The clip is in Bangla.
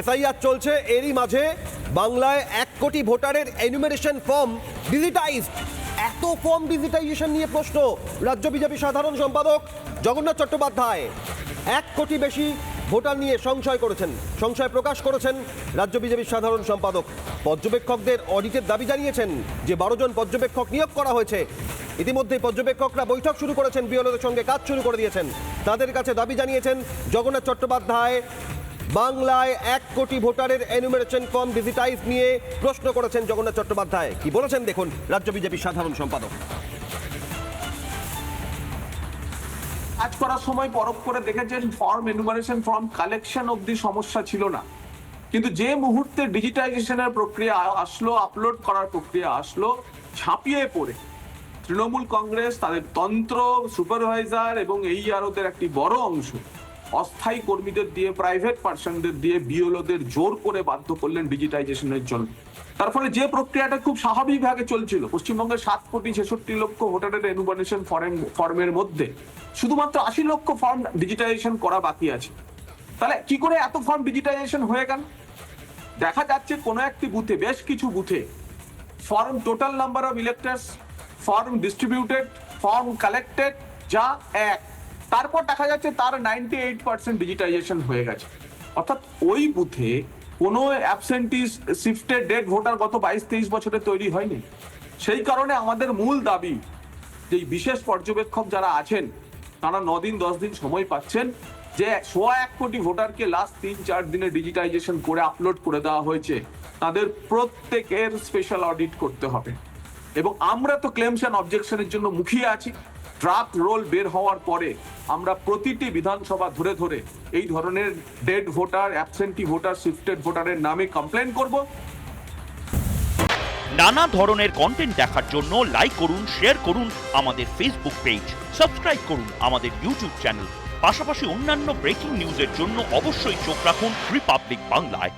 এসআইআর চলছে এরই মাঝে। বাংলায় এক কোটি ভোটারের এনুমেরেশন ফর্ম ডিজিটাইজড এত ফর্ম ডিজিটাইজেশন নিয়ে প্রশ্ন, রাজ্য বিজেপি সাধারণ সম্পাদক জগন্নাথ চট্টোপাধ্যায়। এক কোটি বেশি ভোটার নিয়ে সংশয় করেছেন, সংশয় প্রকাশ করেছেন রাজ্য বিজেপির সাধারণ সম্পাদক। পর্যবেক্ষকদের অডিটের দাবি জানিয়েছেন যে বারো জন পর্যবেক্ষক নিয়োগ করা হয়েছে। ইতিমধ্যে পর্যবেক্ষকরা বৈঠক শুরু করেছেন, বিএলওদের সঙ্গে কাজ শুরু করে দিয়েছেন। তাদের কাছে দাবি জানিয়েছেন জগন্নাথ চট্টোপাধ্যায় বাংলায় এক কোটি ভোটারের এনুমেরেশন ফর্ম ডিজিটাইজ নিয়ে প্রশ্ন করেছেন জগন্নাথ চট্টোপাধ্যায়। কি বলেছেন দেখুন, রাজ্য বিজেপির সাধারণ সম্পাদক। কাজ করার সময় পরখ করে দেখেছেন ফর্ম এনুমারেশন ফর্ম কালেকশন অব্দি সমস্যা ছিল না। কিন্তু যে মুহূর্তে ডিজিটাইজেশনের প্রক্রিয়া আসলো আপলোড করার প্রক্রিয়া আসলো, ঝাঁপিয়ে পড়ে। তৃণমূল কংগ্রেস তাদের তন্ত্র সুপারভাইজার এবং এই আরোদের একটি বড় অংশ। অস্থায়ী কর্মীদের দিয়ে প্রাইভেট পার্সনদের দিয়ে বিওলোদের জোর করে বাধ্য করলেন ডিজিটাইজেশনের জন্য। তার ফলে যে প্রক্রিয়াটা খুব স্বাভাবিকভাবে চলছিল, পশ্চিমবঙ্গের সাত কোটি ছেষট্টি লক্ষ ভোটারের এনুবানেশন ফর্ম ফর্মের মধ্যে শুধুমাত্র আশি লক্ষ ফর্ম ডিজিটাইজেশন করা বাকি আছে। তাহলে কি করে এত ফর্ম ডিজিটাইজেশন হয়ে গেল? দেখা যাচ্ছে কোনো একটি বুথে বেশ কিছু বুথে form total number of electors form distributed form collected যা এক। তারপর দেখা যাচ্ছে তার নাইনটি এইট পার্সেন্ট ডিজিটাইজেশন হয়ে গেছে। অর্থাৎ ওই বুথে কোনো অ্যাবসেন্টিস শিফটেড ডেড ভোটার গত বাইশ তেইশ বছরে তৈরি হয়নি। সেই কারণে আমাদের মূল দাবি যে বিশেষ পর্যবেক্ষক যারা আছেন, তারা নদিন, দশ দিন সময় পাচ্ছেন যে সোয়া এক কোটি ভোটারকে লাস্ট তিন, চার দিনে ডিজিটাইজেশন করে আপলোড করে দেওয়া হয়েছে। তাদের প্রত্যেকের স্পেশাল অডিট করতে হবে। এবং আমরা তো ক্লেমস অ্যান্ড অবজেকশনের জন্য মুখিয়ে আছি। ড্রাফট রোল বের হওয়ার পরে আমরা প্রতিটি বিধানসভা ধরে ধরে এই ধরনের dead voter absentee voter shifted ভোটারের নামে কমপ্লেন করব। নানা ধরনের কন্টেন্ট দেখার জন্য লাইক করুন শেয়ার করুন আমাদের ফেসবুক পেজ সাবস্ক্রাইব করুন আমাদের ইউটিউব চ্যানেল পাশাপাশি অন্যান্য ব্রেকিং নিউজের জন্য অবশ্যই চোখ রাখুন রিপাবলিক বাংলায়